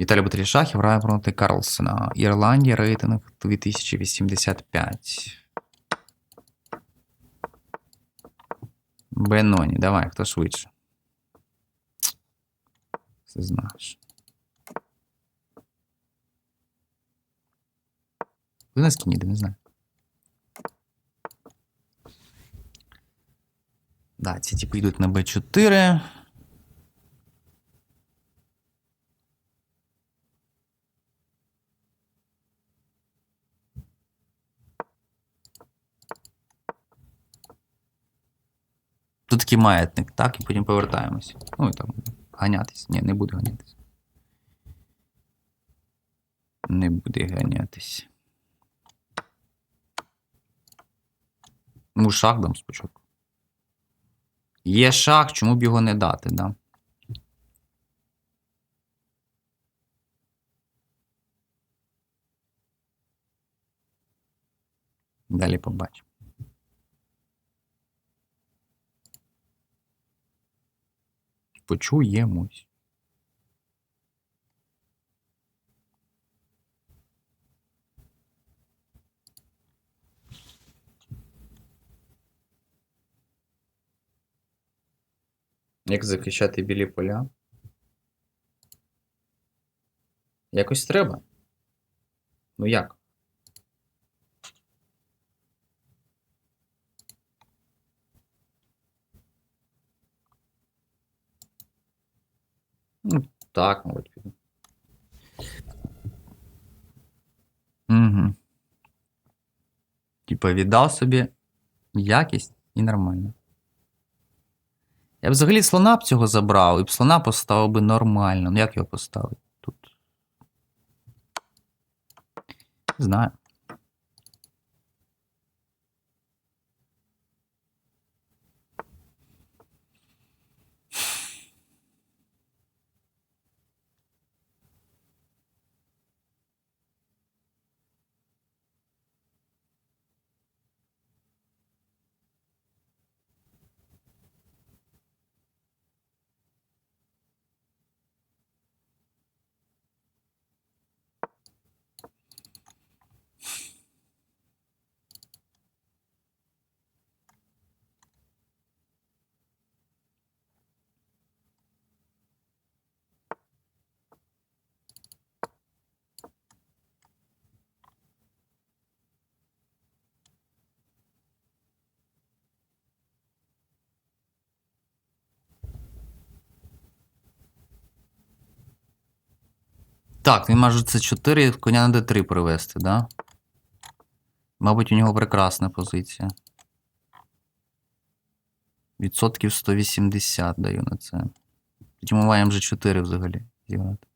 Віталій Батрішахів грає проти Карлсона. Ірландія рейтинг 2085. Беноні, давай, хто швидше. Все знаєш. Ви на скіні, не знаю. Да, ці типи йдуть на Б4. Тут Такий маятник, так, і потім повертаємось. Ну і там ганятись. Ні, не буде ганятись. Не буде ганятись. Ну, шах дам спочатку. Є шах, чому б його не дати, да? Далі побачимо. Почуємось. Як захищати білі поля? Якось треба. Ну як? Ну, так, мабуть. Угу. Типа віддав собі якість і нормально. Я б взагалі слона б цього забрав, і б слона поставив би нормально. Ну як його поставити тут? Не знаю. Так, він може це 4 коня на d3 привести, да? Мабуть, у нього прекрасна позиція. Відсотків 180 даю на це. Тоді ми маємо G4 взагалі зіграти.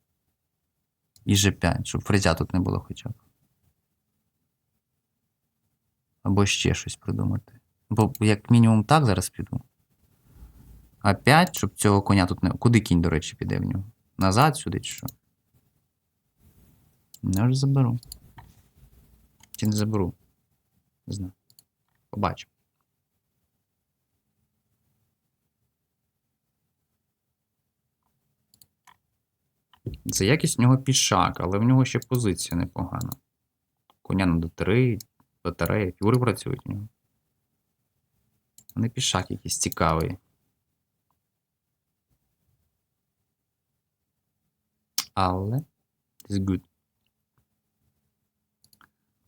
І G5, щоб фрезя тут не було хоча б. Або ще щось придумати. Бо як мінімум так зараз піду. А 5, щоб цього коня тут не. Куди кінь, до речі, піде в нього? Назад сюди чи що? Я ж заберу. Чи не заберу? Не знаю. Побачимо. Це якість в нього пішак, але в нього ще позиція непогана. Коня на d3, батарея, фігури працюють в нього. Не пішак якийсь цікавий. Але. It's good.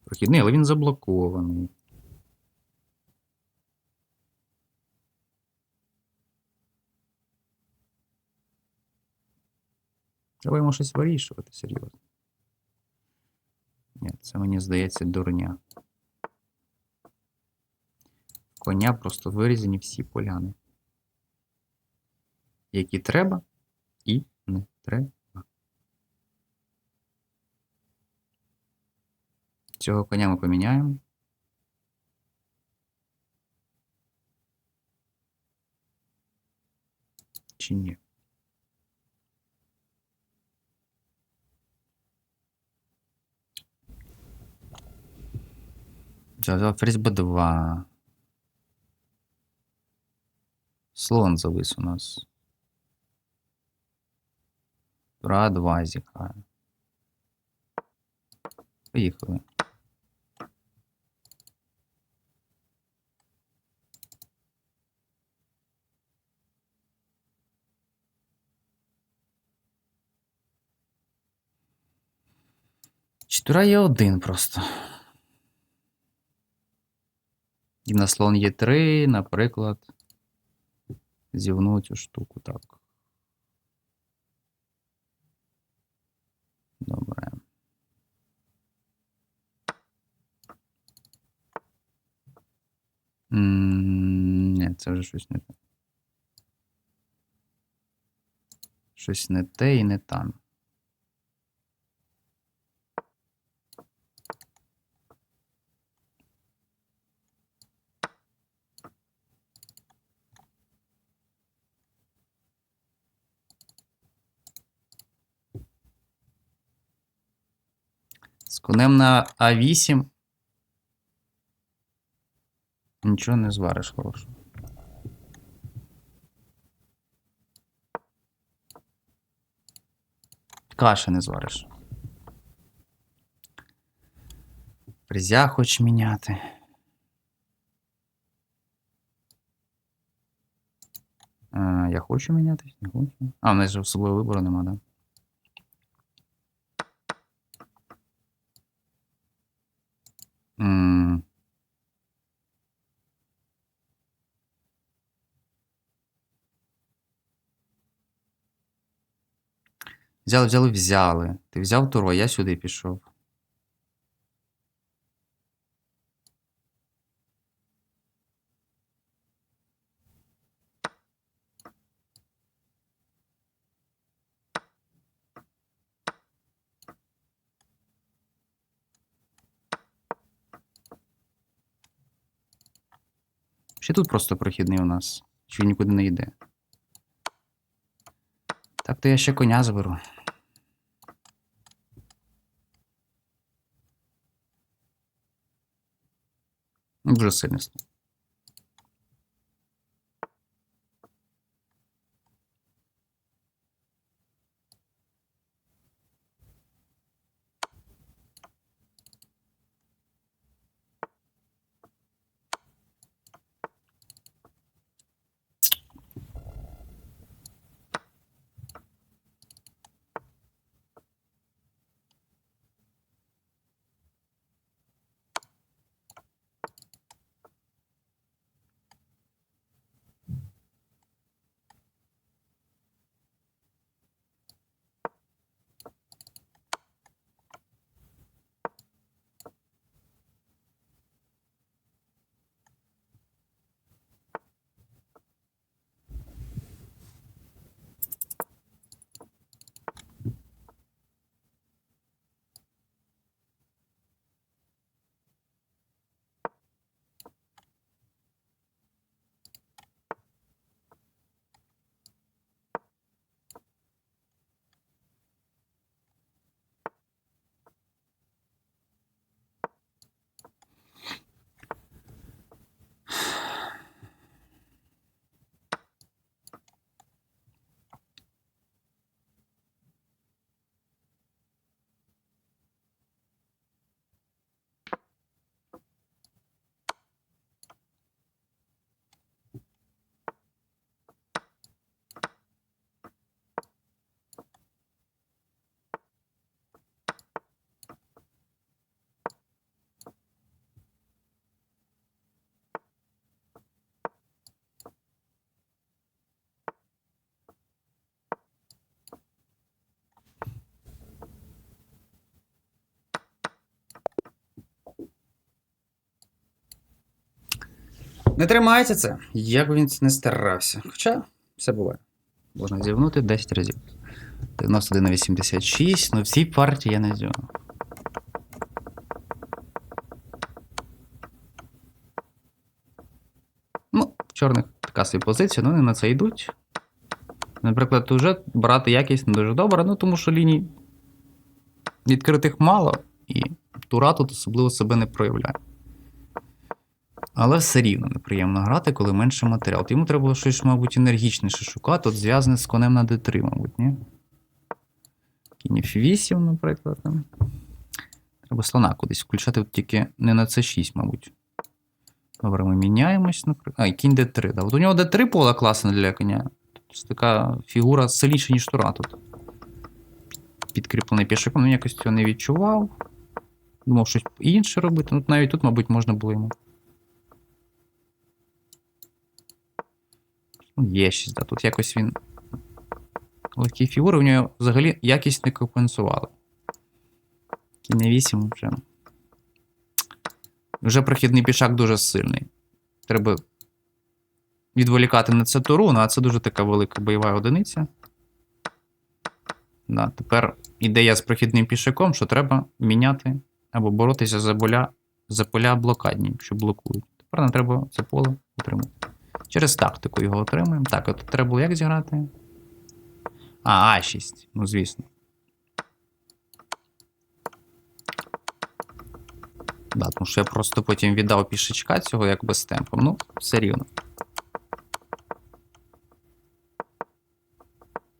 Прохідний, але він заблокований. Треба йому щось вирішувати серйозно. Ні, це мені здається дурня. Коня просто вирізані всі поляни. Які треба і не треба. Цього коня ми поміняємо. Чи ні? Взяв ферзь Б2. Слон завис у нас. Тура 2 зіграє. Поїхали. Чотири є один просто. На слон є 3, наприклад. Зівну цю штуку так. Добре. Ні, це вже щось не те. Щось не те і не там. З конем на А8. Нічого не звариш хорошого. Каші не звариш. Фрезя хоч міняти. А, я хочу мінятись, не хочу. А, в мене ж особливого вибору нема, да? Взяли, взяли, взяли. Ти взяв туру, а я сюди пішов. Ще тут просто прохідний у нас. Чи він нікуди не йде. Так то я ще коня заберу. Дуже сильно. слон. Не тримається це, як він не старався. Хоча все буває. Можна зівнути 10 разів. 91 на 86, ну в цій партії я не зівну. Ну, в чорних така собі позиція, ну вони на це йдуть. Наприклад, вже брати якість не дуже добре, ну тому що ліній відкритих мало, і Тура тут особливо себе не проявляє. Але все рівно неприємно грати, коли менше матеріал. Йому треба було щось, мабуть, енергічніше шукати, от зв'язане з конем на d3, мабуть, ні? Кінь F8, наприклад. Там. Треба слона кудись включати, от тільки не на C6, мабуть. Добре, ми міняємось, наприклад. А, кінь D3. Да. От у нього D3 поле класне для коня. Це така фігура сильніша, ніж тура тут. Підкріплений пішаком, ну якось цього не відчував. Думав щось інше робити. Ну, навіть тут, мабуть, можна було йому. Є щось, да. Тут якось він. Легкі фігури у нього взагалі якість не компенсували. Кінь 8 вже. Вже прохідний пішак дуже сильний. Треба відволікати на це туру, ну, а це дуже така велика бойова одиниця. Да, тепер ідея з прохідним пішаком, що треба міняти або боротися за поля, за поля блокадні, що блокують. Тепер нам треба це поле отримати. Через тактику його отримуємо. Так, от треба було як зіграти? А, А6, ну звісно. Да, тому що я просто потім віддав пішечка цього як без темпом. Ну, все рівно.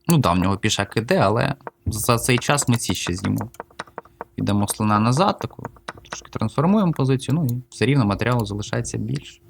Ну да, в нього пішак іде, але за цей час ми ці ще з'їмо. Підемо слона назад, таку, трошки трансформуємо позицію, ну і все рівно матеріалу залишається більше.